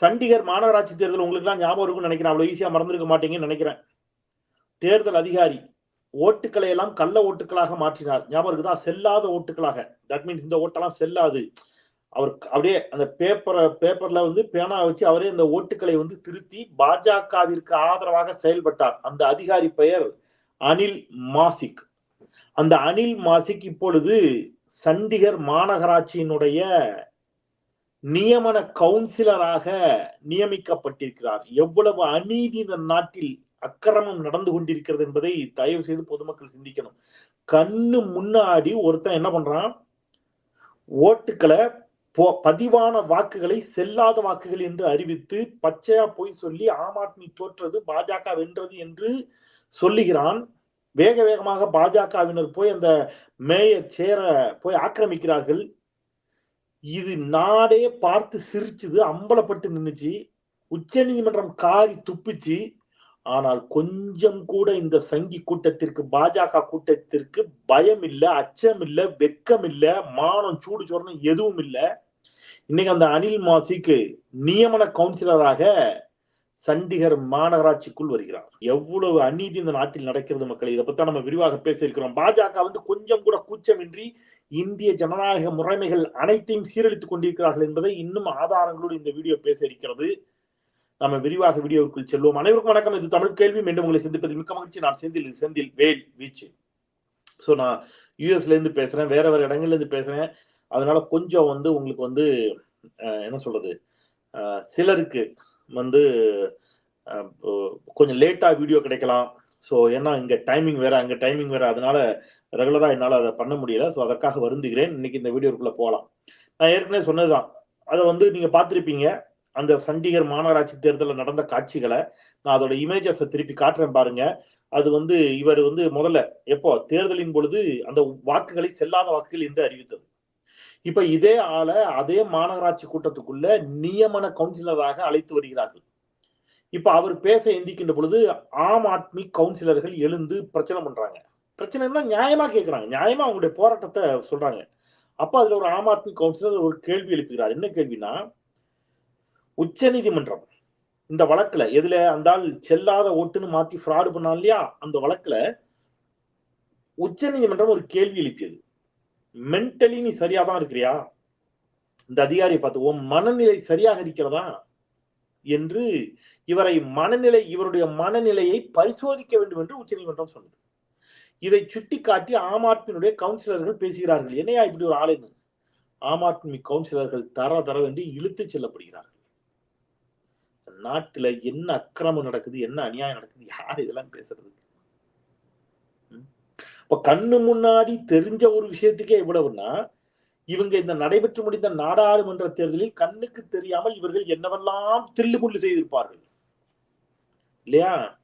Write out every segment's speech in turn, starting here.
சண்டிகர் மாநகராட்சி தேர்தல் உங்களுக்கு எல்லாம் ஞாபகம் இருக்கும்னு நினைக்கிறேன். அவ்வளவு ஈஸியா மறந்துருக்க மாட்டீங்கன்னு நினைக்கிறேன். தேர்தல் அதிகாரி ஓட்டுக்களை எல்லாம் கள்ள ஓட்டுகளாக மாற்றினார். ஞாபகம் இருக்குதா? செல்லாத ஓட்டுகளாக தட் மீன்ஸ் இந்த ஓட்டெல்லாம் செல்லாது. அவர் அப்படியே அந்த பேப்பரை பேப்பர்ல வந்து பேனா வச்சு அவரே இந்த ஓட்டுக்களை வந்து திருத்தி பாஜகவிற்கு ஆதரவாக செயல்பட்டார். அந்த அதிகாரி பெயர் அனில் மாசிக். அந்த அனில் மாசிக் இப்பொழுது சண்டிகர் மாநகராட்சியினுடைய நியமன கவுன்சிலராக நியமிக்கப்பட்டிருக்கிறார். எவ்வளவு அநீதி இந்த நாட்டில் அக்கிரமம் நடந்து கொண்டிருக்கிறது என்பதை தயவு செய்து பொதுமக்கள் சிந்திக்கணும். கண்ணு முன்னாடி ஒருத்தன் என்ன பண்றான்? ஓட்டுக்களை பதிவான வாக்குகளை செல்லாத வாக்குகள் என்று அறிவித்து பச்சையா போய் சொல்லி ஆம் ஆத்மி தோற்றது பாஜக வென்றது என்று சொல்லுகிறான். வேக வேகமாக பாஜகவினர் போய் அந்த மேயர் சேர போய் ஆக்கிரமிக்கிறார்கள். இது நாடே பார்த்து சிரிச்சுது அம்பலப்பட்டு நின்னுச்சு. உச்ச நீதிமன்றம் காரி துப்பிச்சு. ஆனால் கொஞ்சம் கூட இந்த சங்கி கூட்டத்திற்கு பாஜக கூட்டத்திற்கு பயம் இல்லை அச்சம் இல்லை வெக்கம் இல்லை மானம் சூடு சொரணம் எதுவும் இல்லை. இன்னைக்கு அந்த அனில் மாசிக்கு நியமன கவுன்சிலராக சண்டிகர் மாநகராட்சிக்குள் வருகிறார். எவ்வளவு அநீதி இந்த நாட்டில் நடக்கிறது மக்கள் இதை பத்தி நம்ம விரிவாக பேச இருக்கிறோம் பாஜக வந்து கொஞ்சம் கூட கூச்சமின்றி இந்திய ஜனநாயக முறைமைகள் அனைத்தையும் சீரழித்துக் கொண்டிருக்கிறார்கள் என்பதை இன்னும் ஆதாரங்களோடு இந்த வீடியோ பேச இருக்கிறது. நம்ம விரிவாக வீடியோவுக்குள் செல்வோம். அனைவருக்கும் வணக்கம். இது தமிழ் கேள்வி. மீண்டும் உங்களை சந்திப்பது மிக்க மகிழ்ச்சி. நான் செந்தில் செந்தில் வேல் வீச்சு. ஸோ நான் யூஎஸ்ல இருந்து பேசுறேன். வேற வேற இடங்கள்ல இருந்து பேசுறேன். அதனால கொஞ்சம் வந்து உங்களுக்கு வந்து என்ன சொல்றது? சிலருக்கு வந்து கொஞ்சம் லேட்டா வீடியோ கிடைக்கலாம். ஸோ ஏன்னா இங்கே டைமிங் வேற அங்கே டைமிங் வேற. அதனால ரெகுலராக என்னால் அதை பண்ண முடியல. ஸோ அதற்காக வருந்துகிறேன். இன்னைக்கு இந்த வீடியோக்குள்ளே போகலாம் நான் ஏற்கனவே சொன்னதுதான். அதை வந்து நீங்கள் பார்த்துருப்பீங்க. அந்த சண்டிகர் மாநகராட்சி தேர்தலில் நடந்த காட்சிகளை நான் அதோட இமேஜஸை திருப்பி காட்டுறேன் பாருங்க. அது வந்து இவர் வந்து முதல்ல எப்போ? தேர்தலின் பொழுது அந்த வாக்குகளை செல்லாத வாக்குகள் என்று அறிவித்தது. இப்ப இதே ஆளை அதே மாநகராட்சி கூட்டத்துக்குள்ள நியமன கவுன்சிலராக அழைத்து வருகிறார்கள். இப்ப அவர் பேச எந்திக்கின்ற பொழுது ஆம் ஆத்மி கவுன்சிலர்கள் எழுந்து பிரச்சனை பண்றாங்க. பிரச்சனைனா நியாயமா கேட்கிறாங்க நியாயமா அவங்களுடைய போராட்டத்தை சொல்றாங்க. அப்ப அதுல ஒரு ஆம் ஆத்மி கவுன்சிலர் ஒரு கேள்வி எழுப்புகிறார். என்ன கேள்வினா உச்ச நீதிமன்றம் இந்த வழக்குல எதுல அந்த ஆள் செல்லாத ஓட்டுன்னு மாத்தி ஃப்ராடு பண்ணா இல்லையா? அந்த வழக்குல உச்ச நீதிமன்றம் ஒரு கேள்வி எழுப்பியது. மென்டலி நீ சரியா தான் இருக்கிறியா? இந்த அதிகாரியை பார்த்து உன் மனநிலை சரியாக இருக்கிறதா என்று இவரை மனநிலை இவருடைய மனநிலையை பரிசோதிக்க வேண்டும் என்று உச்ச நீதிமன்றம் சொன்னது. இதை சுட்டிக்காட்டி ஆம் ஆத்மியினுடைய கவுன்சிலர்கள் பேசுகிறார்கள். என்னையா இப்படி ஒரு ஆளுன்னு ஆம் ஆத்மி கவுன்சிலர்கள் தர தர என்று இழுத்து செல்லப்படுகிறார்கள். நாட்டுல என்ன அக்கிரமம் நடக்குது என்ன அநியாயம் நடக்குது யார் இதெல்லாம் பேசுறது? இப்ப கண்ணு முன்னாடி தெரிஞ்ச ஒரு விஷயத்துக்கே இவ்வளவுன்னா இவங்க இந்த நடைபெற்று முடிந்த நாடாளுமன்ற தேர்தலில் கண்ணுக்கு தெரியாமல் இவர்கள் என்னவெல்லாம் தில்லுமுள்ளு செய்திருப்பார்கள். இல்லையா?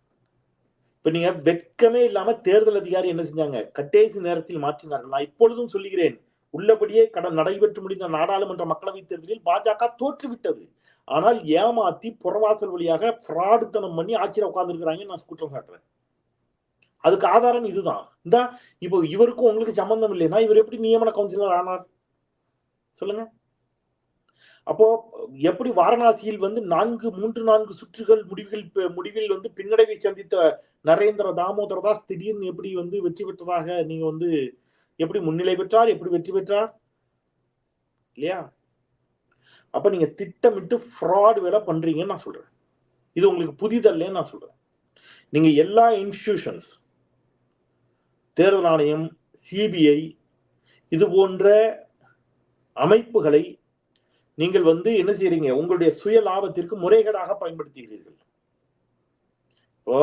இப்ப நீங்க வெட்கமே இல்லாம தேர்தல் அதிகாரி என்ன செஞ்சாங்க? கட்டேசி நேரத்தில் மாற்றினார்கள். நான் இப்பொழுதும் சொல்லுகிறேன் உள்ளபடியே கடன் நடைபெற்று முடிந்த நாடாளுமன்ற மக்களவைத் தேர்தலில் பாஜக தோற்றுவிட்டது. ஆனால் ஏமாத்தி புறவாசல் வழியாக ஃப்ராடுத்தனம் பண்ணி ஆட்சியில் உட்கார்ந்துருக்கிறாங்க நான் குற்றம் சாட்டுறேன். அதுக்கு ஆதாரம் இதுதான். இந்த இப்போ இவருக்கும் உங்களுக்கு சம்பந்தம் இல்லைன்னா இவர் எப்படி நியமன கவுன்சிலர் ஆனார்? சொல்லுங்க. அப்போ எப்படி வாரணாசியில் வந்து நான்கு மூன்று நான்கு சுற்றுகள் முடிவுகள் முடிவில் வந்து பின்னடைவை சந்தித்த நரேந்திர தாமோதர தாஸ் திடீர்னு எப்படி வந்து வெற்றி பெற்றதாக நீங்க வந்து எப்படி முன்னிலை பெற்றார் எப்படி வெற்றி பெற்றார்? இல்லையா? அப்ப நீங்க திட்டமிட்டு ஃப்ராட் வேலை பண்றீங்கன்னு நான் சொல்றேன். இது உங்களுக்கு புதிதல்லேன்னு நான் சொல்றேன். நீங்க எல்லா இன்ஸ்டிடியூஷன்ஸ் தேர்தல் ஆணையம் சிபிஐ இது போன்ற அமைப்புகளை நீங்கள் வந்து என்ன செய்யறீங்க உங்களுடைய சுய லாபத்திற்கு முறைகேடாக பயன்படுத்துகிறீர்கள். இப்போ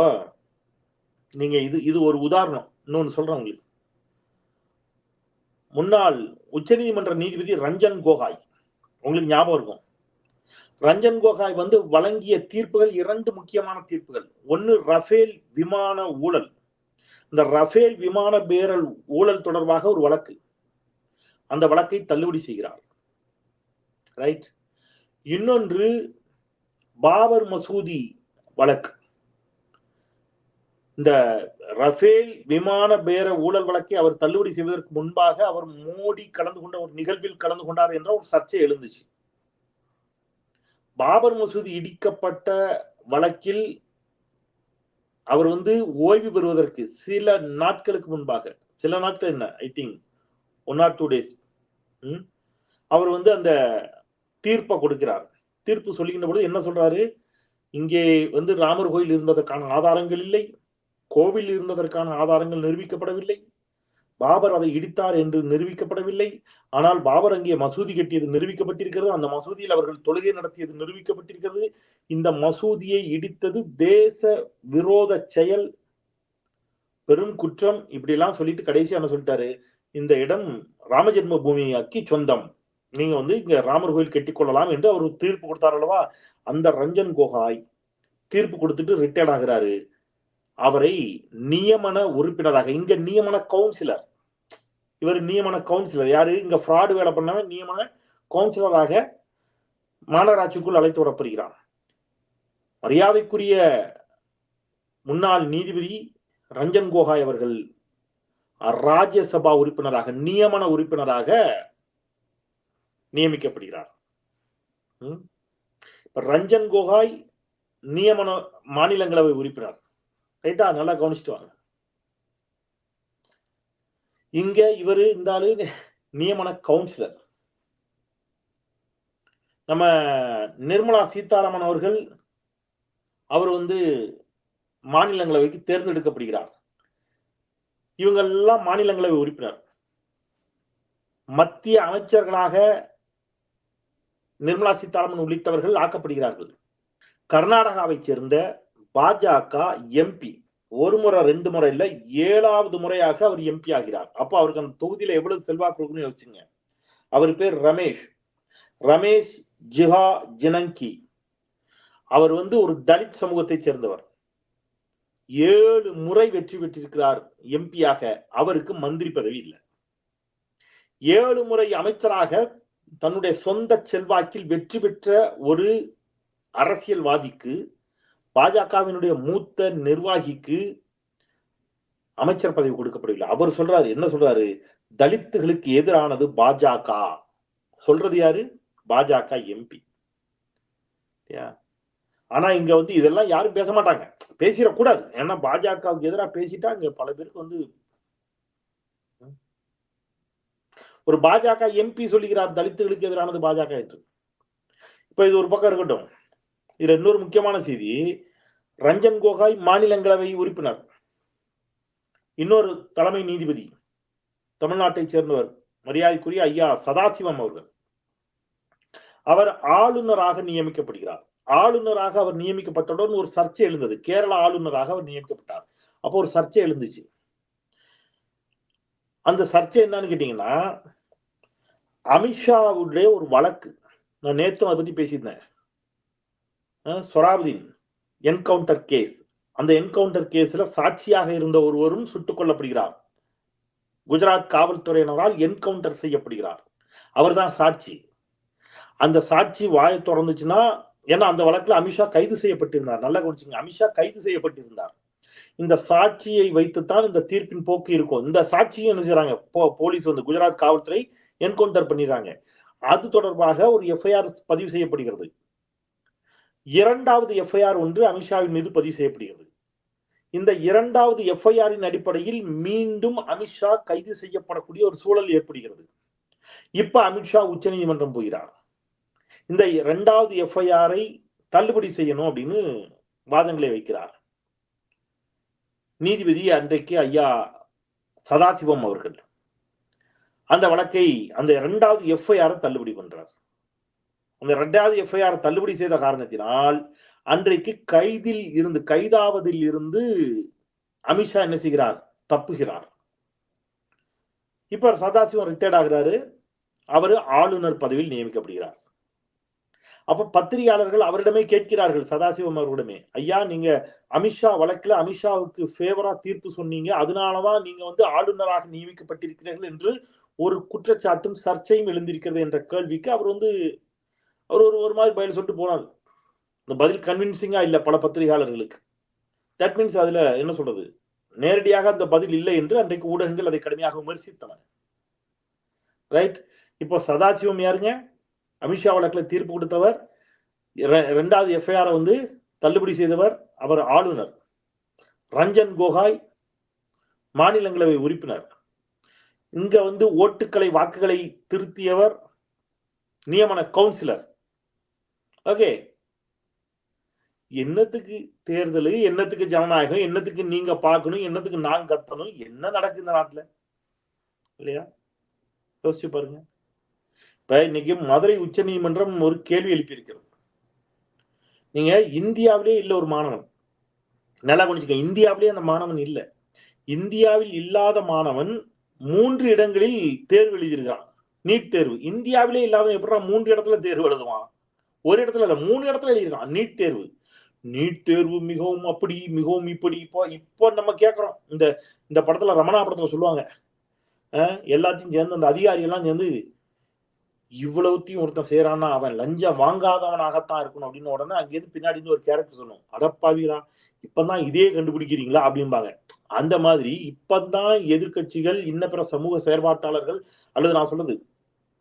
நீங்க இது இது ஒரு உதாரணம். இன்னொன்னு சொல்றேன் உங்களுக்கு. முன்னாள் உச்சநீதிமன்ற நீதிபதி ரஞ்சன் கோகாய். உங்களுக்கு ஞாபகம் இருக்கும். ரஞ்சன் கோகாய் வந்து வழங்கிய தீர்ப்புகள் இரண்டு முக்கியமான தீர்ப்புகள். ஒன்னு ரஃபேல் விமான ஊழல். இந்த ரஃபேல் விமான பேரல் ஊழல் தொடர்பாக ஒரு வழக்கு. அந்த வழக்கை தள்ளுபடி செய்கிறார். ரைட் இன்னொன்று பாபர் மசூதி வழக்கு. இந்த ரஃபேல் விமான பேர ஊழல் வழக்கை அவர் தள்ளுபடி செய்வதற்கு முன்பாக அவர் மோடி கலந்து கொண்ட ஒரு நிகழ்வில் கலந்து கொண்டார் என்ற ஒரு சர்ச்சை எழுந்துச்சு. பாபர் மசூதி இடிக்கப்பட்ட வழக்கில் அவர் வந்து ஓய்வு பெறுவதற்கு சில நாட்களுக்கு முன்பாக சில நாட்கள் என்ன? I think one or two days அவர் வந்து அந்த தீர்ப்பை கொடுக்கிறார். தீர்ப்பு சொல்லுகின்ற பொழுது என்ன சொல்றாரு? இங்கே வந்து ராமர் கோயில் இருந்ததற்கான ஆதாரங்கள் இல்லை. கோவில் இருந்ததற்கான ஆதாரங்கள் நிரூபிக்கப்படவில்லை. பாபர் அதை இடித்தார் என்று நிரூபிக்கப்படவில்லை. ஆனால் பாபர் அங்கே மசூதி கட்டியது நிரூபிக்கப்பட்டிருக்கிறது. அந்த மசூதியில் அவர்கள் தொழுகை நடத்தியது நிரூபிக்கப்பட்டிருக்கிறது. இந்த மசூதியை இடித்தது தேச விரோத செயல் பெரும் குற்றம் இப்படிலாம் சொல்லிட்டு கடைசி என்ன சொல்லிட்டாரு? இந்த இடம் ராமஜென்ம பூமியாக்கி சொந்தம். நீங்க வந்து இங்க ராமர் கோயில் கட்டிக்கொள்ளலாம் என்று அவர் தீர்ப்பு கொடுத்தார் அல்லவா? அந்த ரஞ்சன் கோகாய் தீர்ப்பு கொடுத்துட்டு ரிட்டையர்ட் ஆகிறாரு. அவரை நியமன உறுப்பினராக இங்க நியமன கவுன்சிலர் இவர் நியமன கவுன்சிலர் யாரு? இங்க ஃப்ராடு வேலை பண்ணவன் நியமன கவுன்சிலராக மாநகராட்சிக்குள் அழைத்து வரப்படுகிறார் மரியாதைக்குரிய முன்னாள் நீதிபதி ரஞ்சன் கோகாய் அவர்கள் ராஜ்யசபா உறுப்பினராக நியமன உறுப்பினராக நியமிக்கப்படுகிறார். ரஞ்சன் கோகாய் நியமன மாநிலங்களவை உறுப்பினர். ரைட்டா? நல்லா கவனிச்சுட்டு வாங்க. இங்க இவரு இந்த ஆளு நியமன கவுன்சிலர். நம்ம நிர்மலா சீதாராமன் அவர்கள் அவர் வந்து மாநிலங்களவைக்கு தேர்ந்தெடுக்கப்படுகிறார். இவங்கெல்லாம் மாநிலங்களவை உறுப்பினர். மத்திய அமைச்சர்களாக நிர்மலா சீதாராமன் உள்ளிட்டவர்கள் ஆக்கப்படுகிறார்கள். கர்நாடகாவை சேர்ந்த பாஜக எம்பி ஒரு முறை ரெண்டு முறை இல்ல ஏழாவது முறையாக அவர் எம்பி ஆகிறார். அப்போ அவருக்கு அந்த தொகுதியில எவ்வளவு செல்வாக்கு இருக்குன்னு யோசிச்சுங்க. அவர் பேர் ரமேஷ். ரமேஷ் ஜிஹா ஜினங்கி. அவர் வந்து ஒரு தலித் சமூகத்தை சேர்ந்தவர். ஏழு முறை வெற்றி பெற்றிருக்கிறார் எம்பியாக. அவருக்கு மந்திரி பதவி இல்லை. ஏழு முறை அமைச்சராக தன்னுடைய சொந்த செல்வாக்கில் வெற்றி பெற்ற ஒரு அரசியல்வாதிக்கு பாஜகவினுடைய மூத்த நிர்வாகிக்கு அமைச்சர் பதவி கொடுக்கப்படவில்லை. அவர் சொல்றாரு என்ன சொல்றாரு? தலித்துகளுக்கு எதிரானது பாஜக. சொல்றது யாரு? பாஜக எம்பி. ஆனா இங்க வந்து இதெல்லாம் யாரும் பேச மாட்டாங்க. பேசிடக்கூடாது. ஏன்னா பாஜகவுக்கு எதிராக பேசிட்டா இங்க பல பேருக்கு வந்து ஒரு பாஜக எம்பி சொல்லுகிறார் தலித்துகளுக்கு எதிரானது பாஜக என்று. இப்ப இது ஒரு பக்கம் இருக்கட்டும். இதுல இன்னொரு முக்கியமான செய்தி ரஞ்சன் கோகாய் மாநிலங்களவை உறுப்பினர். இன்னொரு தலைமை நீதிபதி தமிழ்நாட்டை சேர்ந்தவர் மரியாதைக்குரிய ஐயா சதாசிவம் அவர்கள். அவர் ஆளுநராக நியமிக்கப்படுகிறார். ஆளுநராக அவர் நியமிக்கப்பட்டவுடன் ஒரு சர்ச்சை எழுந்தது. கேரள ஆளுநராக அவர் நியமிக்கப்பட்டார். அப்போ ஒரு சர்ச்சை எழுந்துச்சு. அந்த சர்ச்சை என்னன்னு கேட்டீங்கன்னா அமித்ஷாவுடைய ஒரு வழக்கு. நான் நேற்று அதை பத்தி பேசியிருந்தேன். Sohrabuddin encounter case. அந்த என்கவுண்டர் கேஸ்ல சாட்சியாக இருந்த ஒருவரும் சுட்டுக் கொல்லப்படுகிறார். குஜராத் காவல்துறையினரால் என்கவுண்டர் செய்யப்படுகிறார். அவர்தான் சாட்சி. அந்த சாட்சி வாய திறந்துச்சுன்னா ஏன்னா அந்த வழக்குல அமித்ஷா கைது செய்யப்பட்டிருந்தார். நல்லா குறிச்சிங்க அமித்ஷா கைது செய்யப்பட்டிருந்தார். இந்த சாட்சியை வைத்துத்தான் இந்த தீர்ப்பின் போக்கு இருக்கும். இந்த சாட்சியும் என்ன செய்யறாங்க போலீஸ் வந்து குஜராத் காவல்துறை என்கவுண்டர் பண்ணிடுறாங்க. அது தொடர்பாக ஒரு எஃப்ஐஆர் பதிவு செய்யப்படுகிறது. இரண்டாவது எஃப்ஐஆர் ஒன்று அமித்ஷாவின் மீது பதிவு செய்யப்படுகிறது. இந்த இரண்டாவது எஃப்ஐஆரின் அடிப்படையில் மீண்டும் அமித்ஷா கைது செய்யப்படக்கூடிய ஒரு சூழல் ஏற்படுகிறது. இப்ப அமித்ஷா உச்ச நீதிமன்றம் போகிறார். இந்த இரண்டாவது எஃப்ஐஆரை தள்ளுபடி செய்யணும் அப்படின்னு வாதங்களை வைக்கிறார். நீதிபதி அன்றைக்கு ஐயா சதாசிவம் அவர்கள். அந்த வழக்கை அந்த இரண்டாவது எஃப்ஐஆர் தள்ளுபடி பண்றார். அந்த இரண்டாவது எஃப்ஐஆர் தள்ளுபடி செய்த காரணத்தினால் அன்றைக்கு கைதில் இருந்து கைதாவதில் இருந்து அமித்ஷா என்ன செய்கிறார்? தப்புகிறார். இப்ப சதாசிவம் ரிட்டையர்ட் ஆகிறாரு. அவர் ஆளுநர் பதவியில் நியமிக்கப்படுகிறார். அப்ப பத்திரிகையாளர்கள் அவரிடமே கேட்கிறார்கள் சதாசிவம் அவர்களிடமே ஐயா நீங்க அமித்ஷா வழக்குல அமித்ஷாவுக்கு ஃபேவரா தீர்ப்பு சொன்னீங்க. அதனாலதான் நீங்க வந்து ஆளுநராக நியமிக்கப்பட்டிருக்கிறீர்கள் என்று ஒரு குற்றச்சாட்டும் சர்ச்சையும் எழுந்திருக்கிறது என்ற கேள்விக்கு அவர் வந்து அவர் ஒரு ஒரு மாதிரி பதில் சொல்லிட்டு போனார். இந்த பதில் கன்வின்சிங்காக இல்லை பல பத்திரிகையாளர்களுக்கு. தட் மீன்ஸ் அதில் என்ன சொல்றது? நேரடியாக அந்த பதில் இல்லை என்று அன்றைக்கு ஊடகங்கள் அதை கடுமையாக விமர்சித்தன. ரைட் இப்போ சதாசிவம் யாருங்க? அமித்ஷா வழக்கில் தீர்ப்பு கொடுத்தவர். ரெண்டாவது எஃப்ஐஆரை வந்து தள்ளுபடி செய்தவர் அவர் ஆளுநர். ரஞ்சன் கோகாய் மாநிலங்களவை உறுப்பினர். இங்க வந்து ஓட்டுக்களை வாக்குகளை திருத்தியவர் நியமன கவுன்சிலர். ஓகே. என்னத்துக்கு தேர்தல் என்னத்துக்கு ஜனநாயகம் என்னத்துக்கு நீங்க பார்க்கணும் என்னத்துக்கு நான் கத்தணும் என்ன நடக்குது இந்த நாட்டுல? இல்லையா? யோசிச்சு பாருங்க. இப்ப இன்னைக்கு மதுரை உச்ச நீதிமன்றம் ஒரு கேள்வி எழுப்பியிருக்கிறது. நீங்க இந்தியாவிலே இல்லை ஒரு மாணவன். நல்லா கொஞ்சிக்க இந்தியாவிலே அந்த மாணவன் இல்லை. இந்தியாவில் இல்லாத மாணவன் மூன்று இடங்களில் தேர்வு எழுதியிருக்கான் நீட் தேர்வு. இந்தியாவிலே இல்லாத எப்படா மூன்று இடத்துல தேர்வு எழுதுவான்? ஒரு இடத்துல இல்ல மூணு இடத்துல எழுதியிருக்கான். நீட் தேர்வு. நீட் தேர்வு மிகவும் அப்படி மிகவும் இப்படி. இப்போ இப்போ நம்ம கேட்குறோம். இந்த இந்த படத்துல ரமணா படத்துல சொல்லுவாங்க. எல்லாத்தையும் சேர்ந்து அந்த அதிகாரி எல்லாம் சேர்ந்து இவ்வளவுத்தையும் ஒருத்தன் செய்யறான்னா அவன் லஞ்சம் வாங்காதவனாகத்தான் இருக்கணும் அப்படின்னு உடனே அங்கேருந்து பின்னாடி இருந்து ஒரு கேரக்டர் சொல்லணும் அடப்பாவீரா இப்பதான் இதே கண்டுபிடிக்கிறீங்களா அப்படிம்பாங்க. அந்த மாதிரி இப்பதான் எதிர்கட்சிகள் இன்ன பிற சமூக செயற்பாட்டாளர்கள் அல்லது நான் சொல்றது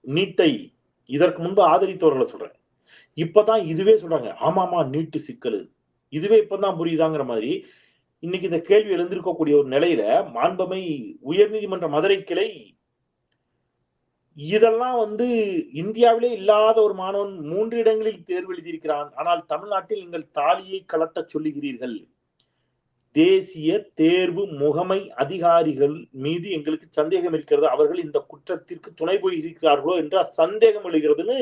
நீட்டை இதற்கு முன்பு ஆதரித்தவர்களை சொல்றேன். இப்பதான் இதுவே சொல்றாங்க ஆமாமா நீட்டு சிக்கல். இதுவே இப்பதான் புரியுதாங்கிற மாதிரி இன்னைக்கு இந்த கேள்வி எழுந்திருக்கக்கூடிய ஒரு நிலையில மாண்பமை உயர்நீதிமன்ற மதுரை கிளை இதெல்லாம் வந்து இந்தியாவிலே இல்லாத ஒரு மாணவன் மூன்று இடங்களில் தேர்வு எழுதியிருக்கிறான். ஆனால் தமிழ்நாட்டில் நீங்கள் தாலியை கலட்ட சொல்லுகிறீர்கள். தேசிய தேர்வு முகமை அதிகாரிகள் மீது எங்களுக்கு சந்தேகம் இருக்கிறது. அவர்கள் இந்த குற்றத்திற்கு துணை போயிருக்கிறார்களோ என்ற சந்தேகம் எழுகிறதுன்னு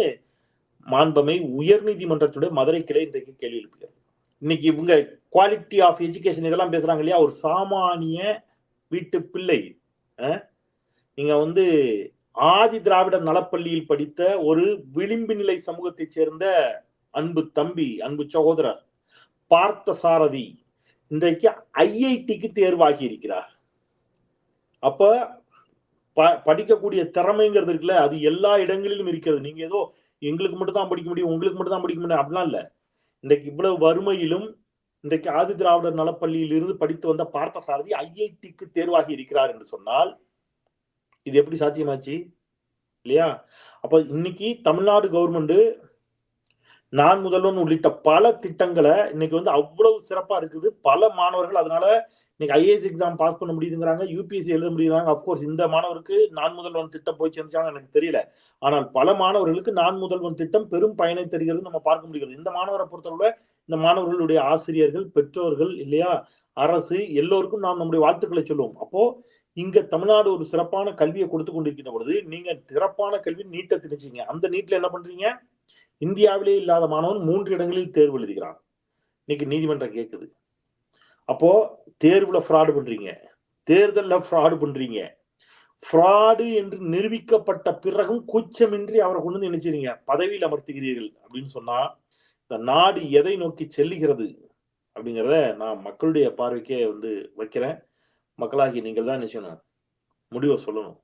மாண்பமை உயர் நீதிமன்றத்துடைய மதுரை கிளை இன்றைக்கு கேள்வி எழுப்புகிறது. இன்னைக்கு இவங்க குவாலிட்டி ஆஃப் எஜுகேஷன் இதெல்லாம் பேசுறாங்க இல்லையா? ஒரு சாமானிய வீட்டு பிள்ளை நீங்க வந்து ஆதி திராவிட நலப்பள்ளியில் படித்த ஒரு விளிம்பு நிலை சமூகத்தைச் சேர்ந்த அன்பு தம்பி அன்பு சகோதரர் பார்த்த சாரதி இன்றைக்கு ஐஐடிக்கு தேர்வாகி இருக்கிறார். அப்ப ப படிக்கக்கூடிய திறமைங்கிறது இருக்குல்ல அது எல்லா இடங்களிலும் இருக்கிறது. நீங்க ஏதோ எங்களுக்கு மட்டும் தான் படிக்க முடியும் உங்களுக்கு மட்டும் தான் படிக்க முடியும் அப்படிலாம் இல்ல. இன்றைக்கு இவ்வளவு வறுமையிலும் இன்றைக்கு ஆதி திராவிடர் நலப்பள்ளியில் இருந்து படித்து வந்த பார்த்த சாரதி ஐஐடிக்கு தேர்வாகி இருக்கிறார் என்று சொன்னால் இது எப்படி சாத்தியமாச்சு? இல்லையா? அப்ப இன்னைக்கு தமிழ்நாடு கவர்மெண்ட் நான் முதல்வன் உள்ளிட்ட பல திட்டங்களை இன்னைக்கு வந்து அவ்வளவு சிறப்பா இருக்குது. பல மாணவர்கள் அதனால இன்னைக்கு ஐஏஎஸ் எக்ஸாம் பாஸ் பண்ண முடியுதுங்கிறாங்க. யூபிஎஸ்சி எழுத முடியுறாங்க அப்கோர்ஸ் இந்த மாணவருக்கு நான் முதல்வன் திட்டம் போய் சேர்ந்துச்சாங்க எனக்கு தெரியல. ஆனால் பல மாணவர்களுக்கு நான் முதல்வன் திட்டம் பெரும் பயனை தருகிறது நம்ம பார்க்க முடிகிறது. இந்த மாணவரை பொறுத்தவரை இந்த மாணவர்களுடைய ஆசிரியர்கள் பெற்றோர்கள் இல்லையா? அரசு எல்லோருக்கும் நாம் நம்முடைய வாழ்த்துக்களை சொல்லுவோம். அப்போ இங்க தமிழ்நாடு ஒரு சிறப்பான கல்வியை கொடுத்து கொண்டிருக்கின்ற பொழுது நீங்க சிறப்பான கல்வி நீட்டை திணிச்சீங்க அந்த நீட்ல என்ன பண்றீங்க? இந்தியாவிலே இல்லாத மாணவன் மூன்று இடங்களில் தேர்வு எழுதுகிறான். இன்னைக்கு நீதிமன்றம் கேட்குது அப்போ தேர்வுல ஃப்ராடு பண்றீங்க. தேர்தலில் ஃப்ராடு பண்றீங்க. ஃப்ராடு என்று நிரூபிக்கப்பட்ட பிறகும் கூச்சமின்றி அவரை கொண்டு வந்து நினைச்சிருங்க பதவியில் அமர்த்துகிறீர்கள் அப்படின்னு சொன்னா இந்த நாடு எதை நோக்கி செல்லுகிறது அப்படிங்கிறத நான் மக்களுடைய பார்வைக்கே வந்து வைக்கிறேன். மக்களாகி நீங்கள் தான் நினைச்சணும் முடிவை சொல்லணும்.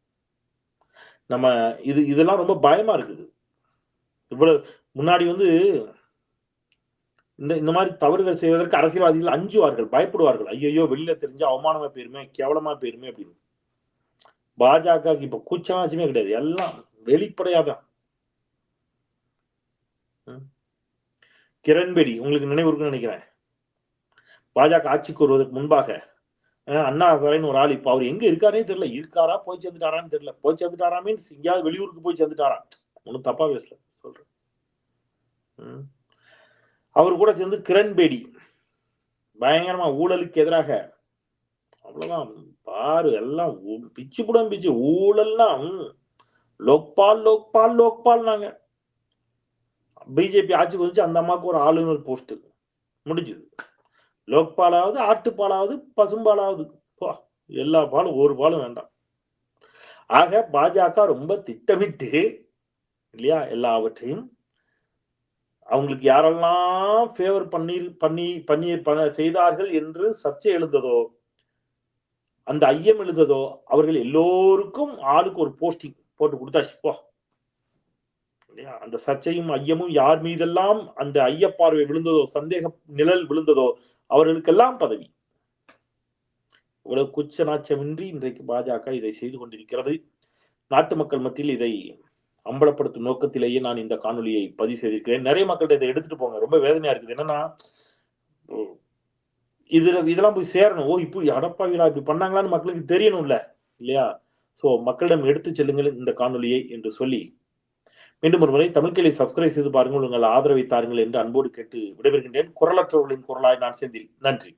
நம்ம இது இதெல்லாம் ரொம்ப பயமா இருக்குது. இவ்வளவு முன்னாடி வந்து இந்த இந்த மாதிரி தவறுகள் செய்வதற்கு அரசியல்வாதிகள் அஞ்சுவார்கள் பயப்படுவார்கள். ஐயோ வெளியில தெரிஞ்சு அவமானமா போயிருமே கேவலமா போயிருமே அப்படின்னு. பாஜக இப்ப கூச்சமாச்சுமே கிடையாது. எல்லாம் வெளிப்படையாதான் கிரண்பேடி உங்களுக்கு நினைவு இருக்குன்னு நினைக்கிறேன். பாஜக ஆட்சிக்கு வருவதற்கு முன்பாக அண்ணா சரைன்னு ஒரு ஆள். இப்ப அவர் எங்க இருக்காரே தெரியல. இருக்காரா? போய் சேர்ந்துட்டாரான்னு தெரியல. போய் சேர்ந்துட்டாரா மீன்ஸ் எங்கேயாவது வெளியூருக்கு போய் சேர்ந்துட்டாரா? ஒன்றும் தப்பா பேசல. சொல்றேன். அவர் கூட சேர்ந்து கிரண்பேடி. பயங்கரமா ஊழலுக்கு எதிராக. அவ்வளவுதான். பாரு எல்லாம் பிச்சு புடம் பிச்சு ஊழல்லாம். லோக்பால் லோக்பால் லோக்பால் நாங்க பிஜேபி ஆட்சிக்கு வந்துச்சு. அந்த அம்மாவுக்கு ஒரு ஆளுநர் போஸ்ட் முடிஞ்சது. லோக்பாலாவது ஆட்டுப்பாலாவது பசும்பாலாவது. எல்லா பாலும் ஒரு பாலும் வேண்டாம். ஆக பாஜக ரொம்ப திட்டமிட்டு இல்லையா எல்லாவற்றையும் அவங்களுக்கு யாரெல்லாம் ஃபேவர் பண்ணி பண்ணி பண்ணி செய்தார்கள் என்று சர்ச்சை எழுந்ததோ அந்த ஐயம் எழுந்ததோ அவர்கள் எல்லோருக்கும் ஆளுக்கு ஒரு போஸ்டிங் போட்டு கொடுத்தாச்சு. போ. இல்லையா அந்த சர்ச்சையும் ஐயமும் யார் மீதெல்லாம் அந்த ஐயப்பார்வை விழுந்ததோ சந்தேக நிழல் விழுந்ததோ அவர்களுக்கெல்லாம் பதவி. இவ்வளவு குச்ச நாச்சமின்றி இன்றைக்கு பாஜக இதை செய்து கொண்டிருக்கிறது. நாட்டு மக்கள் மத்தியில் இதை அம்பலப்படுத்தும் நோக்கத்திலேயே நான் இந்த காணொலியை பதிவு செய்திருக்கிறேன். நிறைய மக்கள்கிட்ட இதை எடுத்துட்டு போங்க. ரொம்ப வேதனையா இருக்குது. என்னன்னா இதுல இதெல்லாம் போய் சேரணும். ஓ இப்போ அடப்பாவிலா இப்படி பண்ணாங்களான்னு மக்களுக்கு தெரியணும்ல. இல்லையா? சோ மக்களிடம் எடுத்து செல்லுங்கள் இந்த காணொலியை என்று சொல்லி மீண்டும் ஒரு முறை தமிழ்களை சப்ஸ்கிரைப் செய்து பாருங்கள். உங்கள் ஆதரவை தாருங்கள் என்று அன்போடு கேட்டு விடைபெறுகின்றேன். குரலற்றவர்களின் குரலாய் நான் செந்தில். நன்றி.